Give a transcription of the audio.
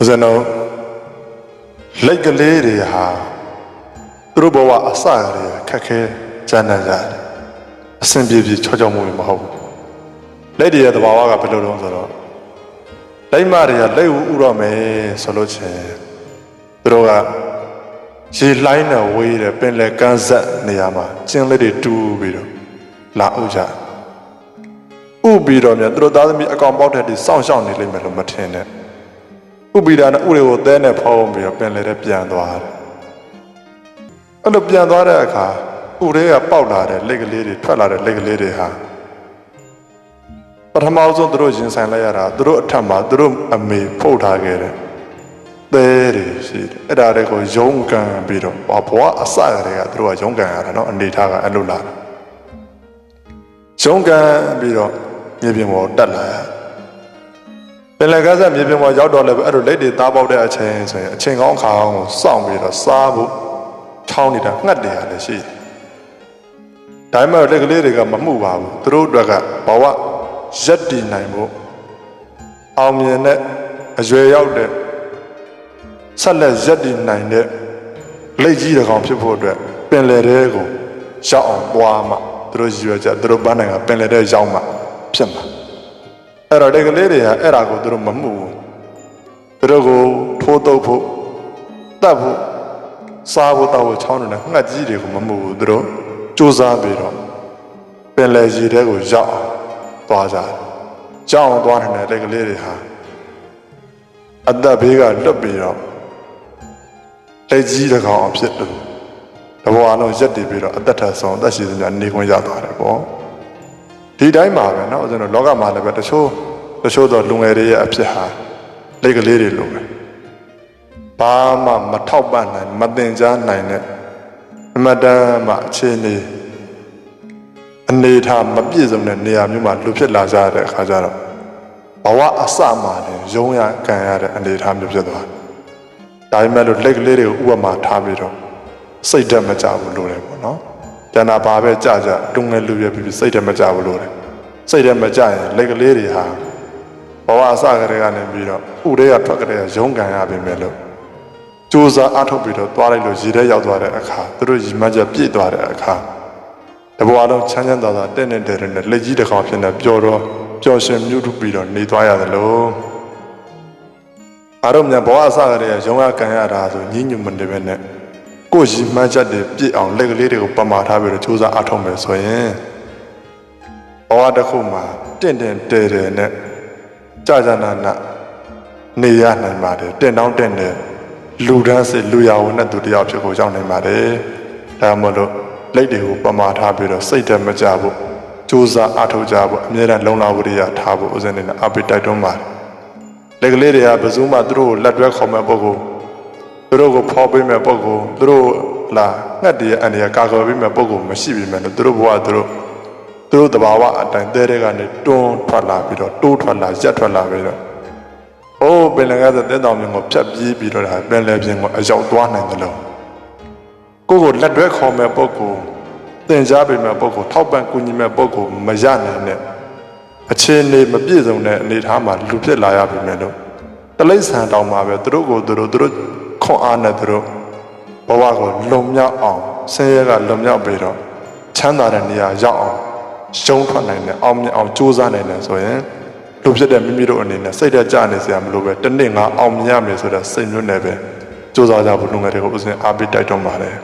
ဦးဇင်းတို့လက်ကလေးတွေဟာသူတို့ဘဝအစရတွေခက်ခဲကြမ်းတမ်းကြတယ်အဆင်ပြေပြေချောချောမှုမဟုတ်ဘူးလက်တွေရဲ့သဘာဝကဘယ်လိုလဲဆိုတော့လက်မတွေကလက်ဦးဥတော့မယ်ဆိုလို့ချင်းသူတို့ကရေလှိုင်းနဲ့ဝေးတယ်ပင်လယ်ကမ်းဆက်နေရာမှာကျင်းလက်တွေတူးပြီးတော့လာဥကြတယ်ဥပြီးတော့မြန်သူတို့သားသမီးအကောင်ပေါက်တဲ့ဒီစောင့်ရှောက်နေလိမ့်မယ်လို့မထင်နဲ့ ဥပြီးတာနဲ့ဥတွေကိုသဲနဲ့ဖောင်းပြီးတော့ပင်လယ်ထဲပြန်သွားတယ်အဲ့လိုပြန်သွားတဲ့အခါဥတွေကပေါက်လာတဲ့လက်ကလေးတွေထွက်လာတဲ့လက်ကလေးတွေဟာပထမဆုံးသူတို့ရင်ဆိုင်လိုက်ရတာသူတို့အထက်မှာသူတို့အမေဖုတ်ထားခဲ့တဲ့သဲတွေရှိတယ်အဲ့ဒါတွေကိုယုံကန်ပြီးတော့ဘဝအစရတွေကသူတို့ကယုံကန်ရတာเนาะအနေထားကအဲ့လိုလာတာ ရုံးကန်ပြီးတော့မြေပြင်ပေါ်တက်လာရ ပင်လယ်ကစားမြေပြင်ပေါ်ရောက်တော့လည်းပဲအဲ့လိုလက်တွေသားပေါက်တဲ့အချိန်ဆိုရင်အချိန်ကောင်းခါကောင်းကိုစောင့်ပြီးတော့စားဖို့ချောင်းနေတာငှက်တယ်လည်းရှိတယ်။ဒါပေမဲ့လက်ကလေးတွေကမမှုပါဘူး။သူတို့အတွက်ကဘဝရက်တည်နိုင်ဖို့အောင်မြင်တဲ့အရွယ်ရောက်တဲ့ဆက်လက်ရက်တည်နိုင်တဲ့လက်ကြီးတစ်ကောင်ဖြစ်ဖို့အတွက်ပင်လယ်ထဲကိုရောက်အောင်သွားမှသူတို့ရည်ရွယ်ချက်သူတို့ပန်းနိုင်ကပင်လယ်ထဲရောက်မှဖြစ်မှာ အဲ့တော့ဒီကလေးတွေကအဲ့ဒါကိုသူတို့မမှုဘူးသူတို့ကိုထိုးတုပ်ဖို့တတ်ဖို့စားဖို့တောက်ဖို့ချောင်းနေတဲ့ငှက်ကြီးတွေကိုမမှုဘူးသူတို့စူးစမ်းပြီးတော့ပင်လယ်ကြီးထဲကိုရောက်အောင်သွားကြတယ်ကြောက်အောင်သွားနေတဲ့လက်ကလေးတွေဟာအသက်ဘေးကလွတ်ပြီးတော့လက်ကြီးတစ်ကောင်အောင်ဖြစ်တယ်တဘောအလုံးရက်တည်ပြီးတော့အသက်ထဆုံးအသက်ရှိစမြနေခွင့်ရသွားတယ်ပေါ့ ဒီတိုင်းပါပဲเนาะကျွန်တော်လောကမှာလည်းပဲတချို့တချို့သောလူငယ်တွေရဲ့အဖြစ်ဟာလက်ကလေးတွေလိုပဲဘာမှမထောက်ပံ့နိုင်မတင်ကြားနိုင်တဲ့အမတန်မှအခြေအနေအနေထားမပြည့်စုံတဲ့နေရာမျိုးမှာလူဖြစ်လာကြတဲ့အခါကျတော့ဘဝအစမှလည်းရုံးရခံရတဲ့အနေထားမျိုးဖြစ်သွားတယ်ဒါပေမဲ့လို့လက်ကလေးတွေကိုဥပမာထားပြီးတော့ စိတ်ဓာတ်မကြဘူးလို့တယ်ပေါ့နော်။ ကျန်တာဘာပဲကြကြတွငယ်လူရပြီးပြီးစိတ်ဓာတ်မကြဘူးလို့တယ်။စိတ်ဓာတ်မကြရင်လက်ကလေးတွေဟာဘဝအစကတည်းကနေပြီးတော့ဥတွေကထွက်ကလေးကရုန်းကန်ရပြီမဲ့လို့စူးစမ်းအထုတ်ပြီးတော့သွားလိုက်လို့ရည်ထဲရောက်သွားတဲ့အခါသူတို့ရည်မှန်းချက်ပြည့်သွားတဲ့အခါတဘဝလုံးချမ်းချမ်းသာသာတဲ့နဲ့တဲ့နဲ့လက်ကြီးတစ်ကောင်ဖြစ်နေပျော်တော့ပျော်ရွှင်မြူးထုပြီးတော့နေသွားရတယ်လို့အားလုံးမြန်ဘဝအစကတည်းကရုန်းရကန်ရတာဆိုညဉ့်ညူမနေပဲနဲ့ ကိုယ်ရည်မှန်းချက်တွေပြည့်အောင်လက်ကလေးတွေကိုပမာထားပြီးတော့စူးစမ်းအထောက်မယ်ဆိုရင်ဘဝတစ်ခုမှာတင့်တယ်တဲတယ်နဲ့ကြာကြာနာနာနေရနိုင်ပါတယ်တင့်တောင်းတင့်တယ်လူဒန်းစစ်လူရဝန်နဲ့သူတယောက်ဖြစ်ကိုရောက်နိုင်ပါတယ်ဒါမှမဟုတ်လက်တွေကိုပမာထားပြီးတော့စိတ်တက်မကြဘူးစူးစမ်းအထောက်ကြဖို့အမြဲတမ်းလုံလဝရိယထားဖို့ဥစဉ်နေနဲ့အပိတိုက်တွန်းပါတယ်လက်ကလေးတွေကဘယ်သူမှသူတို့ကိုလက်တွဲခေါ်မဲ့ပုဂ္ဂိုလ် သူတို့ကိုဖော်ပေးမဲ့ပုံကိုသူတို့လာငှက်တည်းအနေနဲ့ကာကွယ်ပေးမဲ့ပုံကိုမရှိပြီမဲ့လို့သူတို့ဘဝသူတို့သူတို့တဘာဝအတိုင်းတဲတဲ့ကနေတွန်းထွက်လာပြီးတော့တိုးထွက်လာရက်ထွက်လာပြီးတော့အိုးပင်လယ်ကသတဲ့တောင်မြင်ကိုဖြတ်ပြေးပြီးတော့ဒါပင်လယ်ပြင်ကိုအရောက်သွားနိုင်တယ်လို့ကိုကိုလက်တွဲခေါ်မဲ့ပုံကိုတင်ကြားပေးမဲ့ပုံကိုထောက်ပံ့ကူညီမဲ့ပုံကိုမရနိုင်တဲ့အခြေအနေမပြည့်စုံတဲ့အနေအထားမှာလူဖြစ်လာရပြီမဲ့လို့တလိษံတောင်မှာပဲသူတို့ကိုသူတို့သူတို့ ခွန်အားနဲ့သူတို့ဘဝကိုလုံမြောက်အောင်ဆင်းရဲကလုံမြောက်ပြီးတော့ချမ်းသာတဲ့နေရာရောက်အောင်ရှုံးထွက်နိုင်တယ်အောင်မြင်အောင်ကြိုးစားနိုင်တယ်ဆိုရင်လူဖြစ်တဲ့မိမိတို့အနေနဲ့စိတ်ဓာတ်ကြနေစရာမလိုပဲတစ်နေ့ငါအောင်မြင်ရမယ်ဆိုတဲ့စိတ်မျိုးနဲ့ပဲကြိုးစားကြဖို့လူငယ်တွေကိုဥစဉ်အားပေးတိုက်တွန်းပါတယ်